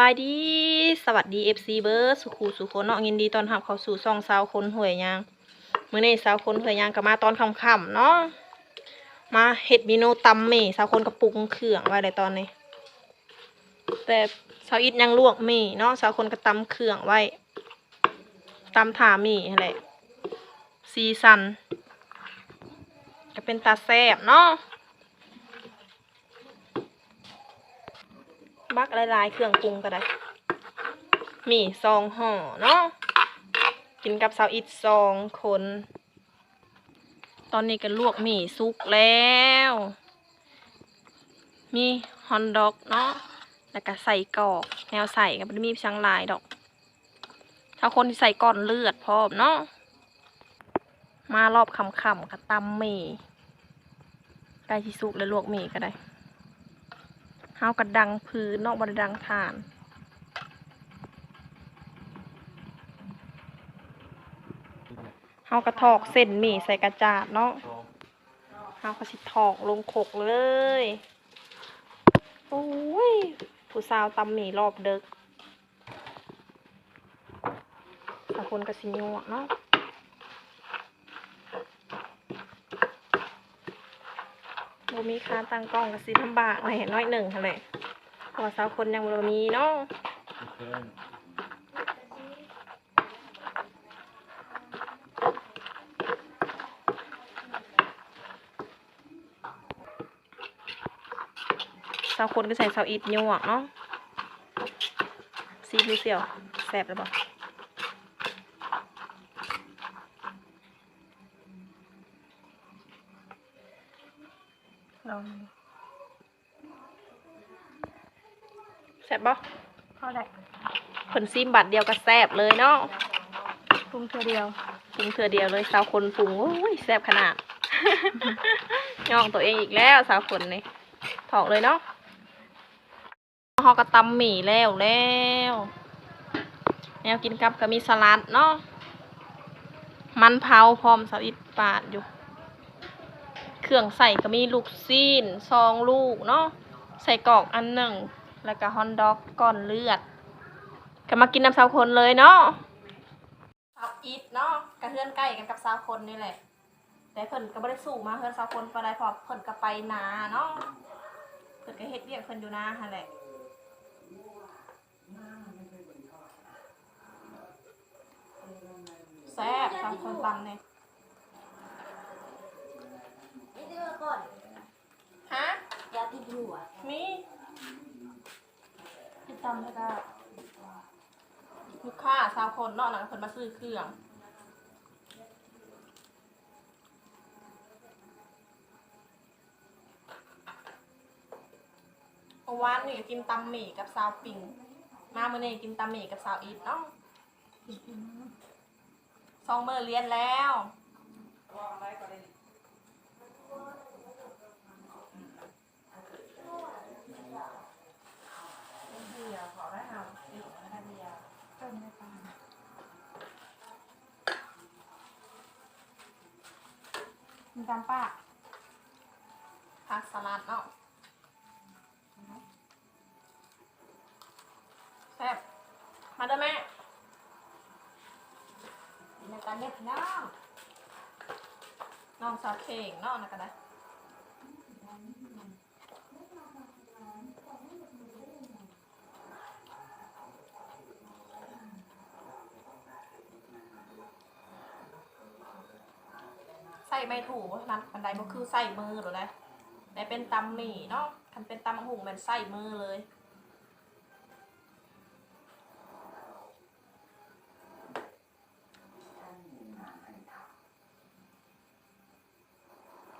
บายดี สวัสดี FC เบิร์ดสุขูสุคนเนาะยินดีตอนรับเข้าสู่ซองสาวคนหวยยางมื้อนี้สาวคนหวยยางก็มาตอนค่ำๆเนาะมาเฮ็ดเมนูตำหมี่สาวคนกระปรุงเครื่องไว้เลยตอนนี้ แต่สาวอิดยังลวกหมี่เนาะสาวคนก็ตำเครื่องไว้ตำถาหมี่นั่นแหละซีซันก็เป็นตาแซ่บเนาะ บักหลายๆ เครื่องปรุงก็ได้ มีซองห่อเนาะ กินกับสาวอิดซองคน ตอนนี้ก็ลวกหมี่สุกแล้ว มีฮอนดอกเนาะ แล้วก็ใส่กอกแนวใส่ก็ไม่มีช่างลายดอก ถ้าคนที่ใส่ก้อนเลือดพร้อมเนาะ มารอบคำๆค่ะตำหมี่ใกล้ที่สุกแล้วลวกหมี่ก็ได้ เฮากระดังพื้นนอกบริดังฐานเฮากระทอกเส้นหมี่ใส่กระจาดเนาะเฮาก็สิทอกลงขกเลยโอ้ยผู้สาวตำหมี่รอบเดึกสาวคนกระสิยวเนาะ บ่มีค่าตั้งกล้องก็สิลำบากหน่อยน้อยหนึ่งหั่นแหละเพอสาวคนยังบ่มีเนาะสาวคนก็ใส่สาวอิดยวกเนาะซีดูเสี่ยวแซ่บแล้วบ่ลองดู แซ่บบ่เข้าได้เพิ่นซิมบัตรเดียวก็แซ่บเลยเนาะปรุงเธอเดียวปรุงเถื่อเดียวเลยสาวคนปรุงโอ้ยแซ่บขนาดย่องตัวเองอีกแล้วสาวคนนี่ถอกเลยเนาะฮอกระตำหมี่แล้วแล้วแนวกินกับก็มีสลัดเนาะมันเผาพร้อมสาวอิดปาดอยู่ เครื่องใส่ก็มีลูกซีนซองลูกเนาะใส่กรอกอันหนึ่ง แล้วก็ฮอนดอกก้อนเลือด ก็มากินน้ำสาวคนเลยเนาะสาวอีทเนาะกับเพื่อนใกล้กันกับสาวคนนี่แหละ แต่เพิ่นก็บ่ได้สู้มาเพื่อนสาวคนไปได้เพอเพิ่นก็ไปนาเนาะเพิ่นก็เฮ็ดเวียกเพิ่นอยู่นาหั่นแหละแซ่บสาวคนตำเนี่ย นี่เดือก่อน ฮะ ยาติดหัวมีที่ตำแล้วก็ลูกค้าสาวคนเนาะนั่นเพิ่นมาซื้อเครื่องเมื่อวานนี่ก็กินตำหมี่กับซาวปิ่งมาเมื่อนี้กินตำหมี่กับซาวอีทเนาะสองมือเรียนแล้ว มีตำป้าผักสลัดเนาะแซ่บมาเด้อแม่ในการเล็บน้น้องสาวเข่งเนาะนะกันนะใส่ ไม่ถูกเพราะฉะนั้นอันใดก็คือใส่มือหรือไงแต่เป็นตำหมี่เนาะคันเป็นตำหุงมันใส่มือเลย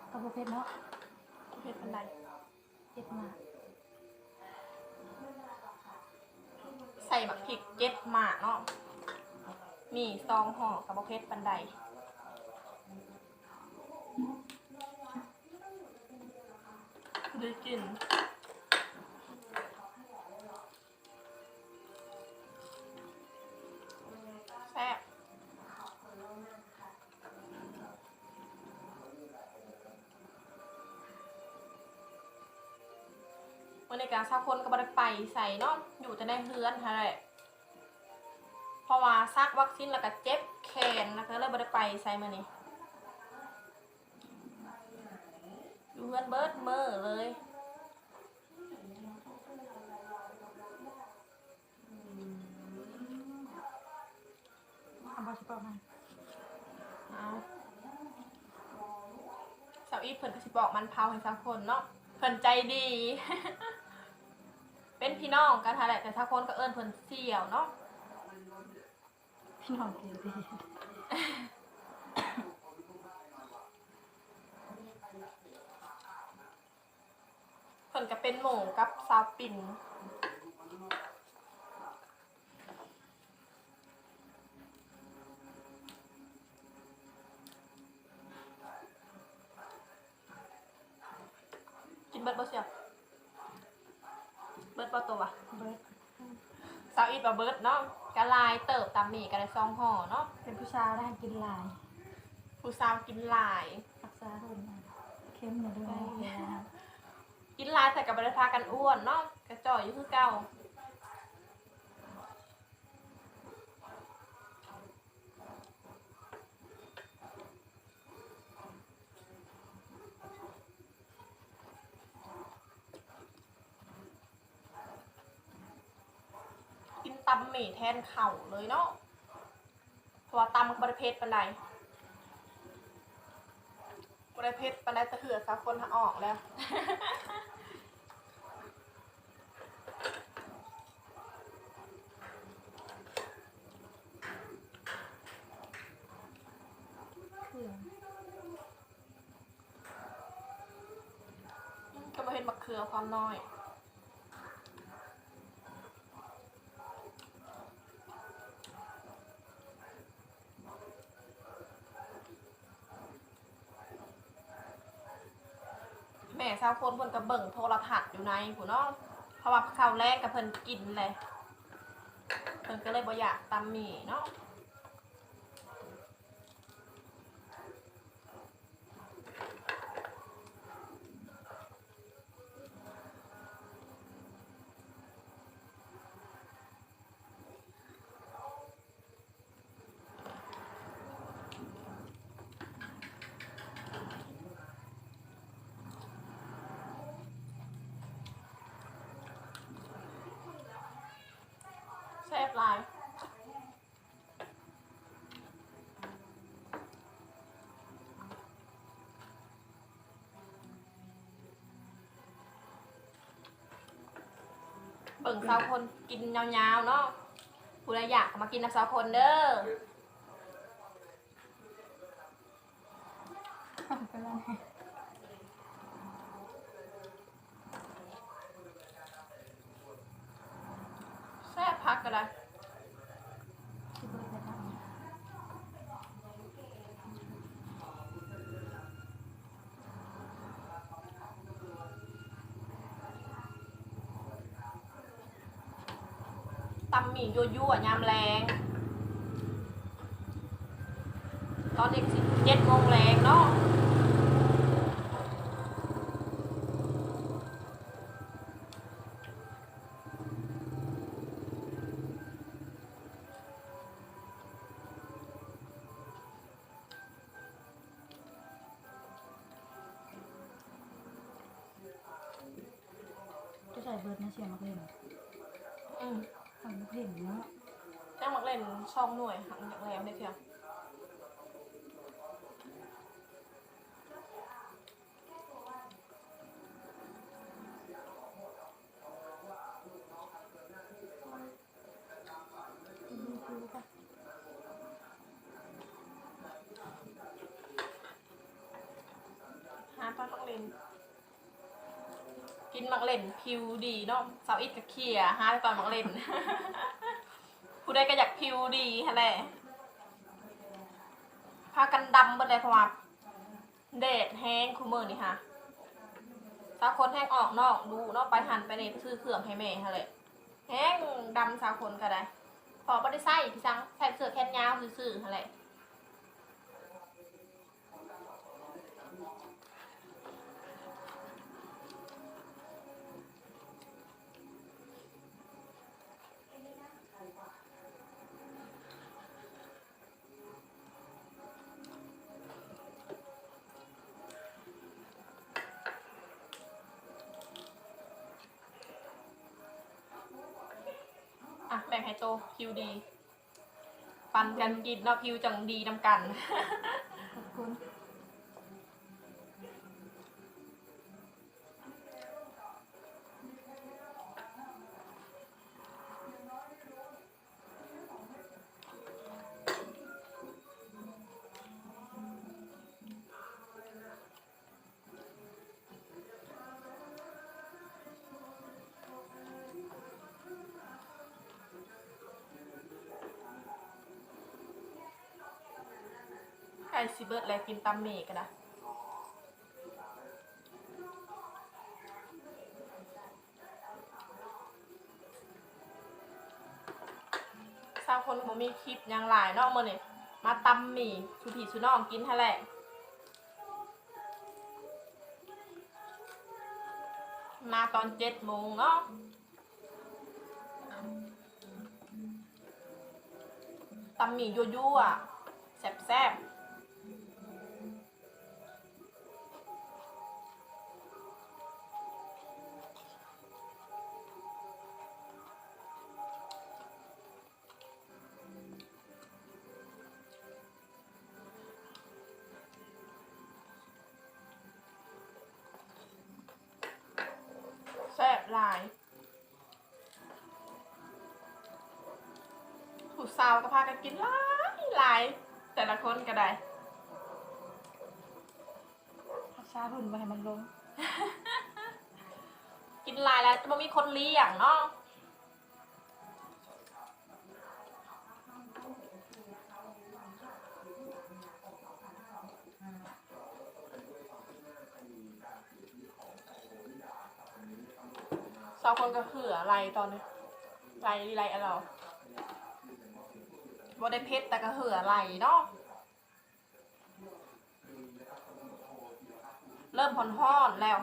ำกระเพาะเพชรเนาะเฮ็ดเป็นไรเจ็บมากใส่บักพริกเก็บหมากเนาะมีซองห่อกับบักเพชรปันได ได้กินแซ่บวันในการซาคนก็บ่ได้ไปใส่เนาะอยู่แต่ในเฮือนฮะแหละเพราะว่าซักวัคซีนแล้วก็เจ็บแขนแล้วก็เลยบ่ได้ไปใส่มานี่ อยู่เฮือนเบิดมือเลยทำบอชิปอมันเอาสาวอีฟเพิ่นก็สิบอกมันเผาให้สักคนเนาะเพิ่นใจดี เป็นพี่น้องกันฮะแหละแต่สักคนก็เอิ้นเพิ่นเสี่ยวเนาะ พี่น้องเกลียดดี เพิ่ นก็เป็นหมูกับซาวปิ่นกินเบิดบ่เสียเบิดบ่ตัววะเบิร์ดสาวอีทบ่เบิดเนาะกะลายเติบตามหมี่กะได้ซองห่อเนาะเป็นผู้ชายได้กินหลายผู้สาวกินหลายรักษาคนนะเข้มอยู่ด้วยเวลา กินลายแต่ก็บ่ได้พากันอ้วนเนาะกระจอยอยู่คือเก่ากินตำหมี่แทนเข่าเลยเนาะเพราะว่าตำมันบริเพศปันใดบริเพศปันใดตะเหือสักคนออกแล้ว เครื่อง ก็มาเห็นบัก เขือความน้อยแม่สาวคนเพิ่นก็เบิ่งโทรทัศน์อยู่ในผู้เนาะเพราะว่าข้าวแรกกับเพิ่นกินเลยเพิ่นก็เลยบ่อยากตำหมี่เนาะ ซ่บลายเบิ่งสาวคนกินยาวๆเนาะผู้ใดอยากมากินนะสาวคนเด้อ เป็นไร แซ่บพักกันเลย ที่เบิร์ดจะทำ ตำ หมี่ยั่วๆยามแรงตอนเด็กสิเจ็ดโมงแรงเนาะจะใส่เบิร์ดนะเสียงมักเล่นอืมทำมัก เล่นเนาะจ้างมักเล่นช่องหน่วยหังจากแล้วได้เพียงหาปลามักเล่นกินมักเล่นผิวดีเนาะสาวอิดกับเคียหาตอนมักเล่น ผู้ใดก็อยากผิวดีฮะแหละพากันดำเบิดเลยเพราะว่าแดดแห้งคุมือนี่ค่ะสาวคนแห้งออกนอกดูนอกไปหันไปเลยไปซื้อเครื่องให้แม่ฮะเลยแห้งดำสาวคนก็ได้พอบ่ได้ใส่พี่ซังใส่เสื้อแขนยาวซื่อๆฮะแหละ บ่งให้โตคิวดี ปันกันกินเนาะคิวจังดีนำกัน ซิเบิร์ดอะกินตำเมกันนะสาวคนผมมีคลิปยังหลายเนาะมื่อนี่มาตำหมี่ชูผีชูน้องกินทะแหละมาตอนเจ็ดโมงเนาะตำหมี่ยั่วๆแซ่บๆ หลายผู้สาวก็พากันกินหลายหลายแต่ละคนก็ได้พักชาหุ่นไปให้มันลง กินหลายแล้วจะไม่มีคนเลี้ยงเนาะ สาวคนก็คืออะไรตอนนี้ไรไรอะไรเราบ่ได้เพชรแต่ก็เหือไหลเนาะเริ่มผ่อนห้อนแล้ว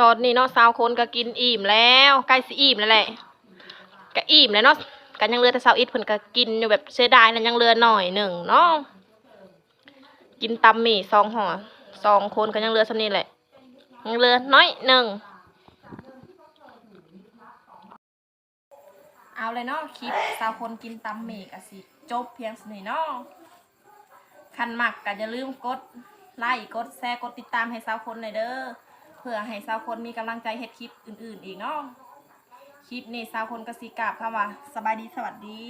ตอนนี้เนาะสาวคนก็กินอิ่มแล้ว ใกล้สิอิ่มแล้วแหละ ก็อิ่มแล้วเนาะกันยังเหลือแต่สาวอิดเพิ่นก็กินอยู่แบบเสียดายนะยังเหลือหน่อยหนึ่งเนาะกินตำหมี่สองห่อสองคนก็ยังเหลือสำนี้แหละยังเหลือน้อยหนึ่งเอาเลยเนาะคลิปสาวคนกินตำหมี่ก็สิจบเพียงสนี้เนาะคันหมักก็อย่าลืมกดไลค์กดแชร์กดติดตามให้สาวคนหน่อยเด้อเพื่อให้สาวคนมีกำลังใจเฮ็ดคลิปอื่นๆอีกเนาะ คลิปนี้สาวคนกสิกราบค่ะว่าสบายดีสวัสดี